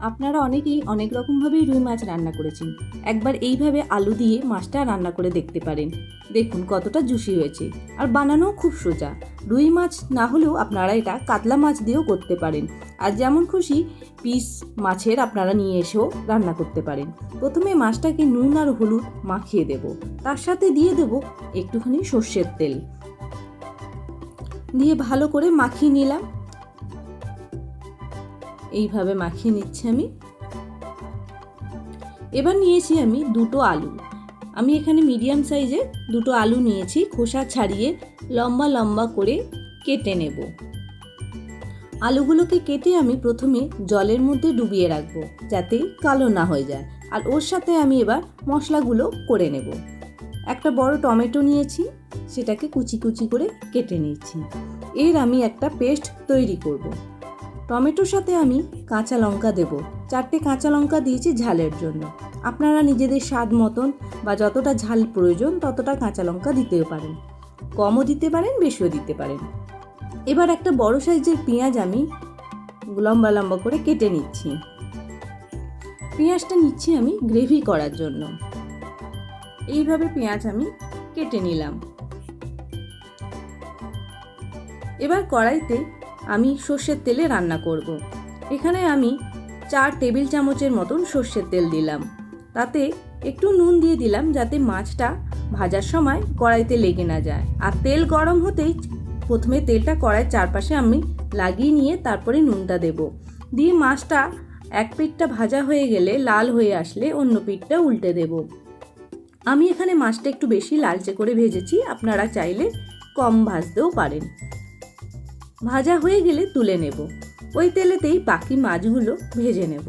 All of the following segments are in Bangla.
আপনারা অনেকেই অনেক রকমভাবেই রুই মাছ রান্না করেছেন। একবার এইভাবে আলু দিয়ে মাছটা রান্না করে দেখতে পারেন। দেখুন কতটা জুসি হয়েছে। আর বানানোও খুব সোজা। রুই মাছ না হলেও আপনারা এটা কাতলা মাছ দিয়েও করতে পারেন। আর যেমন খুশি পিস মাছের আপনারা নিয়ে এসেও রান্না করতে পারেন। প্রথমে মাছটাকে নুন আর হলুদ মাখিয়ে দেব। তার সাথে দিয়ে দেব একটুখানি সর্ষের তেল। দিয়ে ভালো করে মাখিয়ে নিলাম। এইভাবে মাখিয়ে নিচ্ছি আমি। এবার নিয়েছি আমি দুটো আলু। আমি এখানে মিডিয়াম সাইজে দুটো আলু নিয়েছি, খোসা ছাড়িয়ে লম্বা লম্বা করে কেটে নেব। আলুগুলোকে কেটে আমি প্রথমে জলের মধ্যে ডুবিয়ে রাখব, যাতে কালো না হয়ে যায়। আর ওর সাথে আমি এবার মশলাগুলো করে নেব। একটা বড় টমেটো নিয়েছি, সেটাকে কুচি কুচি করে কেটে নিয়েছি। এর আমি একটা পেস্ট তৈরি করব। টমেটোর সাথে আমি কাঁচা লঙ্কা দেব। চারটে কাঁচা লঙ্কা দিয়েছি ঝালের জন্য। আপনারা নিজেদের স্বাদ মতন বা যতটা ঝাল প্রয়োজন ততটা কাঁচা লঙ্কা দিতেও পারেন। কমও দিতে পারেন, বেশিও দিতে পারেন। এবার একটা বড় সাইজের পেঁয়াজ আমি লম্বা লম্বা করে কেটে নিচ্ছি। পেঁয়াজটা নিচ্ছি আমি গ্রেভি করার জন্য। এইভাবে পেঁয়াজ আমি কেটে নিলাম। এবার কড়াইতে আমি সর্ষের তেলে রান্না করব। এখানে আমি চার টেবিল চামচের মতন সর্ষের তেল দিলাম। তাতে একটু নুন দিয়ে দিলাম যাতে মাছটা ভাজার সময় কড়াইতে লেগে না যায়। আর তেল গরম হতেই প্রথমে তেলটা কড়াইয়ের চারপাশে আমি লাগিয়ে নিয়ে তারপরে নুনটা দেব। দিয়ে মাছটা এক পিঠটা ভাজা হয়ে গেলে লাল হয়ে আসলে অন্য পিঠটা উল্টে দেব। আমি এখানে মাছটা একটু বেশি লালচে করে ভেজেছি, আপনারা চাইলে কম ভাজতেও পারেন। ভাজা হয়ে গেলে তুলে নেব। ওই তেলেতেই বাকি মাছগুলো ভেজে নেব।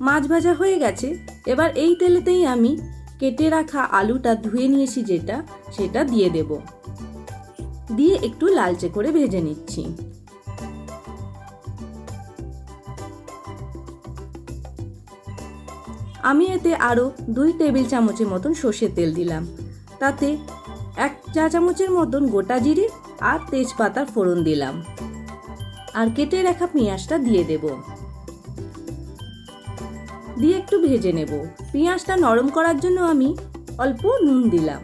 মাছ ভাজা হয়ে গেছে। এবার এই তেলেতেই আমি কেটে রাখা আলুটা ধুয়ে নিয়েছি যেটা, সেটা দিয়ে দেব। দিয়ে একটু লালচে করে ভেজে নিচ্ছি। আমি এতে আরও দুই টেবিল চামচের মতন সর্ষের তেল দিলাম। তাতে এক চা চামচের মতন গোটা জিরে আর তেজপাতার ফোড়ন দিলাম। আর কেটে রাখা পেঁয়াজটা দিয়ে দেব। দিয়ে একটু ভেজে নেব। পেঁয়াজটা নরম করার জন্য আমি অল্প নুন দিলাম।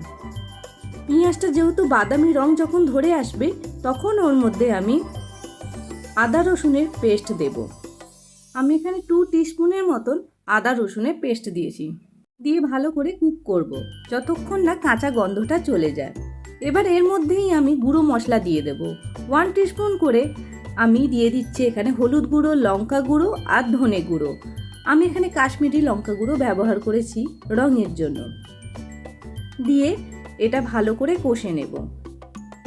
পেঁয়াজটা যেহেতু বাদামি রং যখন ধরে আসবে, তখন ওর মধ্যে আমি আদা রসুনের পেস্ট দেব। আমি এখানে টু টিস্পুনের মতন আদা, রসুনের পেস্ট দিয়েছি। দিয়ে ভালো করে কুক করব, যতক্ষণ না কাঁচা গন্ধটা চলে যায়। এবার এর মধ্যেই আমি গুঁড়ো মশলা দিয়ে দেব। ওয়ান টিস্পুন করে আমি দিয়ে দিচ্ছি এখানে হলুদ গুঁড়ো, লঙ্কা গুঁড়ো আর ধনে গুঁড়ো। আমি এখানে কাশ্মীরি লঙ্কা গুঁড়ো ব্যবহার করেছি রঙের জন্য। দিয়ে এটা ভালো করে কষে নেব।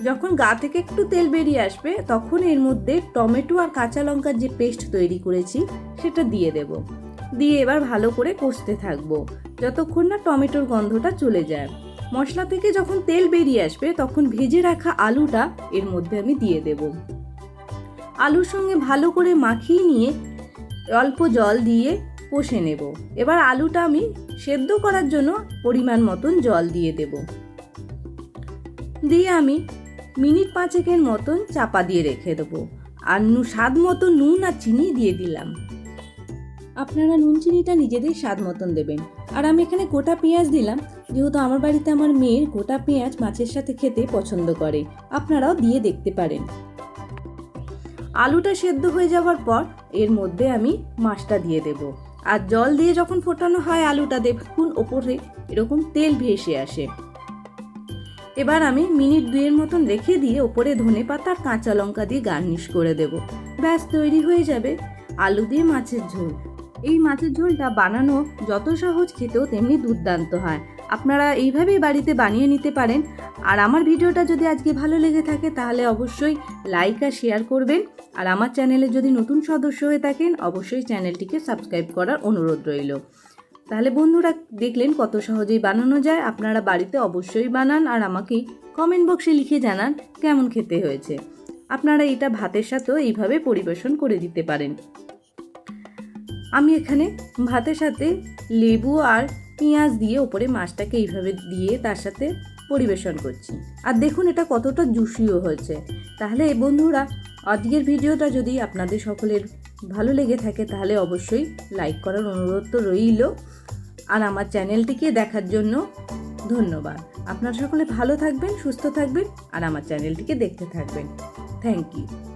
যখন গা থেকে একটু তেল বেরিয়ে আসবে, তখন এর মধ্যে টমেটো আর কাঁচা লঙ্কার যে পেস্ট তৈরি করেছি, সেটা দিয়ে দেব। দিয়ে এবার ভালো করে কষতে থাকব। যতক্ষণ না টমেটোর গন্ধটা চলে যায়। মশলা থেকে যখন তেল বেরিয়ে আসবে, তখন ভেজে রাখা আলুটা এর মধ্যে আমি দিয়ে দেব। আলুর সঙ্গে ভালো করে মাখিয়ে নিয়ে অল্প জল দিয়ে কষে নেব। এবার আলুটা আমি সেদ্ধ করার জন্য পরিমাণ মতন জল দিয়ে দেব। দিয়ে আমি মিনিট পাঁচেকের মতন চাপা দিয়ে রেখে দেবো। আর স্বাদ মতো নুন আর চিনি দিয়ে দিলাম। আপনারা নুন চিনিটা নিজেদের স্বাদ মতন দেবেন। আর আমি এখানে গোটা পেঁয়াজ দিলাম, যেহেতু আমার বাড়িতে আমার মেয়ের গোটা পেঁয়াজ মাছের সাথে খেতে পছন্দ করে, আপনারাও দিয়ে দেখতে পারেন। আলুটা সেদ্ধ হয়ে যাওয়ার পর এর মধ্যে আমি মাছটা দিয়ে দেব। আর জল দিয়ে যখন ফোটানো হয় আলুটা, দেখুন ওপরে এরকম তেল ভেসে আসে। এবার আমি মিনিট দুয়ের মতন রেখে দিয়ে ওপরে ধনে পাতা কাঁচা লঙ্কা দিয়ে গার্নিশ করে দেব। ব্যাস, তৈরি হয়ে যাবে আলু দিয়ে মাছের ঝোল। এই মাছের ঝোলটা বানানো যত সহজ খেতেও তেমনি দুর্দান্ত হয়। আপনারা এইভাবেই বাড়িতে বানিয়ে নিতে পারেন। আর আমার ভিডিওটা যদি আজকে ভালো লেগে থাকে, তাহলে অবশ্যই লাইক আর শেয়ার করবেন। আর আমার চ্যানেলে যদি নতুন সদস্য হয়ে থাকেন, অবশ্যই চ্যানেলটিকে সাবস্ক্রাইব করার অনুরোধ রইল। তাহলে বন্ধুরা, দেখলেন কত সহজেই বানানো যায়। আপনারা বাড়িতে অবশ্যই বানান আর আমাকে কমেন্ট বক্সে লিখে জানান কেমন খেতে হয়েছে। আপনারা এটা ভাতের সাথেও এইভাবে পরিবেশন করে দিতে পারেন। আমি এখানে ভাতের সাথে লেবু আর পেঁয়াজ দিয়ে ওপরে মাছটাকে এইভাবে দিয়ে তার সাথে পরিবেশন করছি। আর দেখুন এটা কতটা জুসিও হয়েছে। তাহলে বন্ধুরা, আজকের ভিডিওটা যদি আপনাদের সকলের ভালো লেগে থাকে, তাহলে অবশ্যই লাইক করার অনুরোধ তো রইল। আর আমার চ্যানেলটিকে দেখার জন্য ধন্যবাদ। আপনারা সকলে ভালো থাকবেন, সুস্থ থাকবেন, আর আমার চ্যানেলটিকে দেখতে থাকবেন। Thank you.